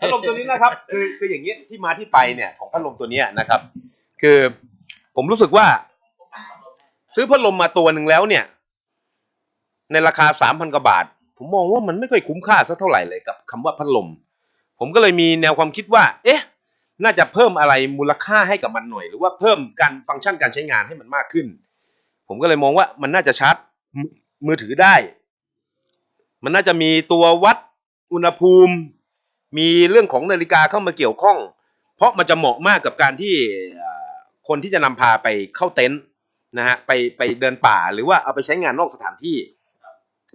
พัดลมตัวนี้นะครับ คือคืออย่างนี้ที่มาที่ไปเนี่ยของพัดลมตัวเนี้ยนะครับ คือผมรู้สึกว่า ซื้อพัดลมมาตัวหนึ่งแล้วเนี่ย ในราคาสามพันกว่าบาท ผมมองว่ามันไม่ค่อยคุ้มค่าสักเท่าไหร่เลยกับคำว่าพัดลม ผมก็เลยมีแนวความคิดว่า เอ๊ะ น่าจะเพิ่มอะไรมูลค่าให้กับมันหน่อย หรือว่าเพิ่มการฟังก์ชันการใช้งานให้มันมากขึ้น ผมก็เลยมองว่ามันน่าจะชาร์จมมือถือได้ มันน่าจะมีตัววัด อุณหภูมิ มีเรื่องของนาฬิกาเข้ามาเกี่ยวข้อง เพราะมันจะเหมาะมากกับการที่คนที่จะนำพาไปเข้าเต็นท์นะฮะไปไปเดินป่าหรือว่าเอาไปใช้งานนอกสถานที่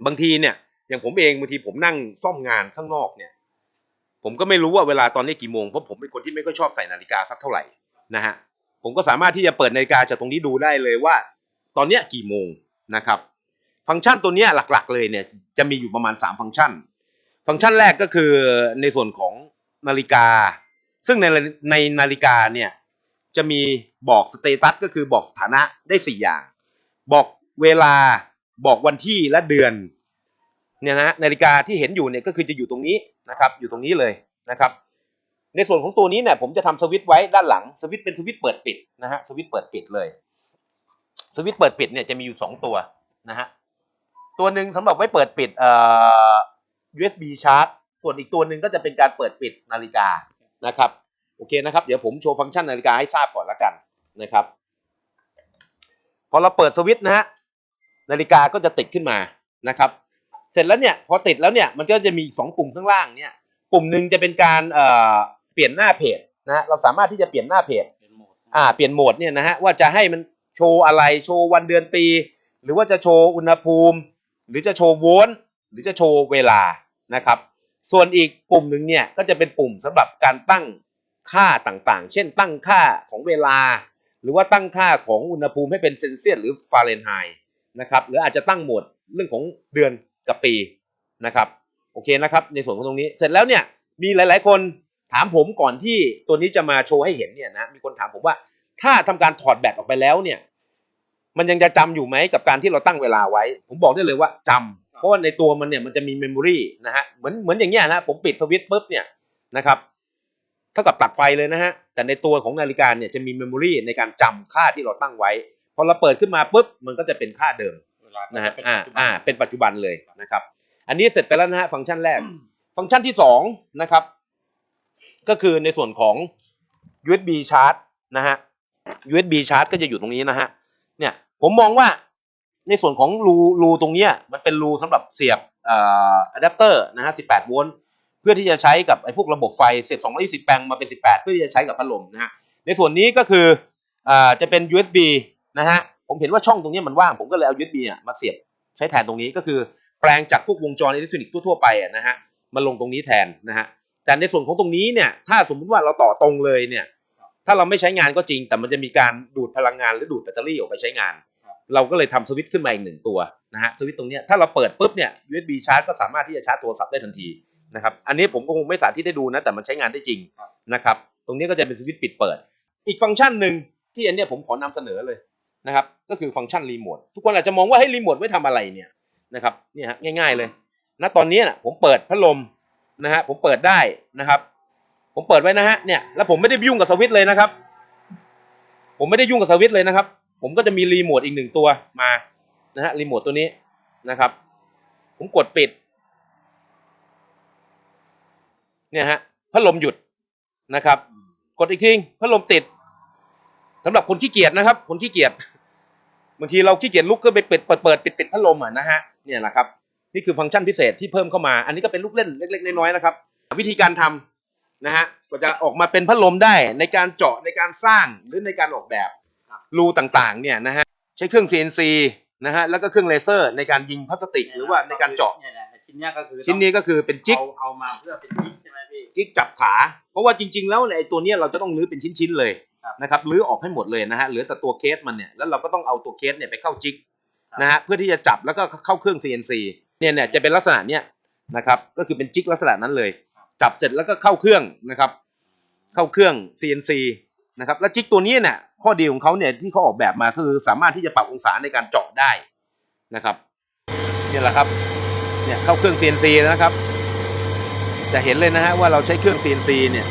บางทีเนี่ย อย่างผมเองบางทีผมนั่งซ่อมงานข้างนอกเนี่ย ผมก็ไม่รู้ว่าเวลาตอนนี้กี่โมงเพราะผมเป็นคนที่ไม่ค่อยชอบใส่นาฬิกาสักเท่าไหร่นะฮะผมก็สามารถที่จะเปิดนาฬิกาจากตรงนี้ดูได้เลยว่า ตอนนี้กี่โมงนะครับ ฟังก์ชันตัวนี้หลักๆ เลยเนี่ยจะมีอยู่ประมาณ 3 ฟังก์ชัน ฟังก์ชันแรกก็คือในส่วนของนาฬิกา ซึ่งในในนาฬิกาเนี่ยจะมีบอกสเตตัสก็คือบอกสถานะได้ 4 อย่าง บอกเวลาบอกวันที่และเดือนเนี่ยนะนาฬิกาที่เห็นอยู่เนี่ยก็คือจะอยู่ตรงนี้นะครับอยู่ตรงนี้เลยนะครับในส่วนของตัวนี้เนี่ยผมจะทำสวิตช์ไว้ด้านหลังสวิตช์เป็นสวิตช์เปิดปิดนะฮะสวิตช์เปิดปิดเลย สวิตช์เปิดปิดเนี่ยจะมีอยู่สองตัวนะฮะตัวหนึ่งสำหรับไว้เปิดปิดเอ่อ USB ชาร์จ ส่วนอีกตัวหนึ่งก็จะเป็นการเปิดปิดนาฬิกานะครับ โอเคนะครับ เดี๋ยวผมโชว์ฟังก์ชันนาฬิกาให้ทราบก่อนละกันนะครับ พอเราเปิดสวิตช์นะฮะ นาฬิกาก็จะติดขึ้นมานะครับ เสร็จแล้วเนี่ยพอติดแล้วเนี่ยมันก็จะมีอีกสองปุ่มข้างล่างเนี่ย ปุ่มหนึ่งจะเป็นการเอ่อเปลี่ยนหน้าเพจนะฮะ เราสามารถที่จะเปลี่ยนหน้าเพจเป็นโหมดอ่า เปลี่ยนโหมดเนี่ยนะฮะว่าจะให้มันโชว์อะไร โชว์วันเดือนปี หรือว่าจะโชว์อุณหภูมิ หรือจะโชว์โวลต์ หรือจะโชว์เวลานะครับ ส่วนอีกปุ่มหนึ่งเนี่ยก็จะเป็นปุ่มสำหรับการตั้งค่าต่างๆ เช่นตั้งค่าของเวลา หรือว่าตั้งค่าของอุณหภูมิให้เป็นเซนเซียสหรือฟาเรนไฮต์นะครับหรืออาจจะตั้งโหมดเรื่องของเดือนกับปีนะครับโอเคนะครับในส่วนของตรงนี้เสร็จแล้วเนี่ยมีหลายๆ คนถามผมก่อนที่ตัวนี้จะมาโชว์ให้เห็นเนี่ยนะมีคนถามผมว่าถ้าทำการถอดแบตออกไปแล้วเนี่ยมันยังจะจำอยู่ไหมกับการที่เราตั้งเวลาไว้ ผมบอกได้เลยว่าจำ เพราะว่าในตัวมันเนี่ยมันจะมีเมมโมรีนะฮะเหมือนเหมือนอย่างเงี้ยนะผมปิดสวิตช์ปุ๊บเนี่ยนะครับเท่ากับตัดไฟเลยนะฮะแต่ในตัวของนาฬิกาเนี่ยจะมีเมมโมรีในการจำค่าที่เราตั้งไว้พอเราเปิดขึ้นมาปุ๊บมันก็จะเป็นค่าเดิมเวลานะฮะเป็นอ่าปัจจุบันอ่าเป็นปัจจุบันเลยนะครับ อันนี้เสร็จไปแล้วนะฮะฟังก์ชันแรก ฟังก์ชันที่สองนะครับ ก็คือในส่วนของ USB ชาร์จนะฮะ USB ชาร์จก็จะอยู่ตรงนี้นะฮะเนี่ยผมมองว่า ในส่วนของรูรูตรงเนี้ยมันเป็นรูสำหรับเสียบอ่ออะแดปเตอร์นะฮะ 18 โวลต์ เพื่อที่จะใช้กับไอ้พวกระบบไฟ เสียบ 220 แปลงมาเป็น 18 เพื่อที่จะใช้กับพัดลมนะฮะ ในส่วนนี้ก็คืออ่าจะเป็น USB นะฮะ ผมเห็นว่าช่องตรงนี้มันว่าง ผมก็เลยเอา USB อะมาเสียบใช้แทนตรงนี้ก็คือแปลงจากพวกวงจรอิเล็กทรอนิกส์ทั่วๆไปนะฮะ มาลงตรงนี้แทนนะฮะ แต่ในส่วนของตรงนี้เนี่ย ถ้าสมมุติว่าเราต่อตรงเลยเนี่ย ถ้าเราไม่ใช้งานก็จริง แต่มันจะมีการดูดพลังงานหรือดูดแบตเตอรี่ออกไปใช้งาน เราก็เลยทำสวิตช์ขึ้นมาอีกหนึ่งตัวนะฮะสวิตช์ตรงเนี้ยถ้าเราเปิดปุ๊บเนี่ย USB ชาร์จก็สามารถที่จะชาร์จโทรศัพท์ได้ทันทีนะครับอันนี้ผมก็คงไม่สาธิตให้ดูนะแต่มันใช้งานได้จริงนะครับตรงนี้ก็จะเป็นสวิตช์ปิดเปิด อีกฟังก์ชันหนึ่งที่อันเนี้ยผมขอนำเสนอเลยนะครับก็คือฟังก์ชันรีโมททุกคนอาจจะมองว่าให้รีโมทไว้ทำอะไรเนี่ยนะครับเนี่ยฮะง่าย ๆเลยณตอนนี้นะผมเปิดพัดลมนะฮะผมเปิดได้นะครับ ผมเปิดไว้นะฮะเนี่ยแล้วผมไม่ได้ยุ่งกับสวิตช์เลยนะครับ ผมไม่ได้ยุ่งกับสวิตช์เลยนะครับ ผมก็จะมีรีโมทอีกหนึ่งตัวมานะฮะรีโมทตัวนี้นะครับ ผมกดปิด เนี่ยฮะพัดลมหยุดนะครับ กดอีกทีพัดลมติดสำหรับคนขี้เกียจนะครับ คนขี้เกียจบางทีเราขี้เกียจลุกก็ไปเปิดเปิดเปิดปิดปิดพัดลมอะนะฮะเนี่ยแหละครับนี่คือฟังก์ชันพิเศษที่เพิ่มเข้ามา อันนี้ก็เป็นลูกเล่นเล็ก ๆ น้อยๆนะครับ วิธีการทำนะฮะก็จะออกมาเป็นพัดลมได้ในการเจาะในการสร้างหรือในการออกแบบ รูต่างๆเนี่ยนะฮะใช้เครื่อง CNC นะฮะแล้วก็เครื่องเลเซอร์ในการยิงพลาสติก หรือว่าในการเจาะ เนี่ยนะชิ้นเนี้ยก็คือชิ้นนี้ก็คือเป็นจิ๊กเอาเอามาเพื่อเป็นจิ๊กใช่ไหมพี่ จิ๊กจับขา เพราะว่าจริง ๆ แล้วเนี่ยไอ้ตัวเนี้ยเราจะต้องรื้อเป็นชิ้นๆเลยครับนะครับรื้อออกให้หมดเลยนะฮะเหลือแต่ตัวเคสมันเนี่ยแล้วเราก็ต้องเอาตัวเคสเนี่ยไปเข้าจิ๊กครับ นะฮะเพื่อที่จะจับแล้วก็เข้าเครื่อง CNC เนี่ยเนี่ยจะเป็นลักษณะเนี้ยนะครับก็คือเป็นจิ๊กลักษณะนั้นเลย จับเสร็จแล้วก็เข้าเครื่องนะครับ เข้าเครื่อง CNC นะครับแล้วจิ๊กตัวนี้เนี่ย ข้อดีของเขาเนี่ยที่เขาออกแบบมาคือสามารถที่จะปรับองศาในการเจาะได้นะครับนี่แหละครับเนี่ยเข้าเครื่อง CNC นะครับ จะเห็นเลยนะฮะว่าเราใช้เครื่อง CNC เนี่ย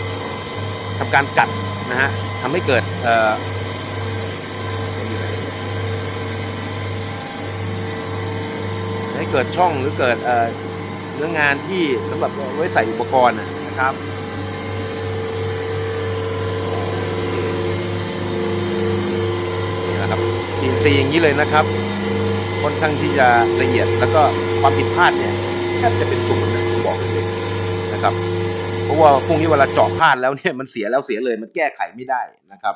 ทำการกัดนะฮะทำให้เกิดเอ่อให้เกิดช่องหรือเกิดเอ่อเนื้องานที่สำหรับไว้ใส่อุปกรณ์นะครับ นี่ อินทรีย์อย่างนี้เลยนะครับค่อนข้างที่จะละเอียดแล้วก็ความผิดพลาดเนี่ยแทบจะเป็นศูนย์นะผมบอกเลยนะครับ เพราะว่าพวกนี้เวลาเจาะพลาดแล้วเนี่ยมันเสียแล้วเสียเลยมันแก้ไขไม่ได้นะครับ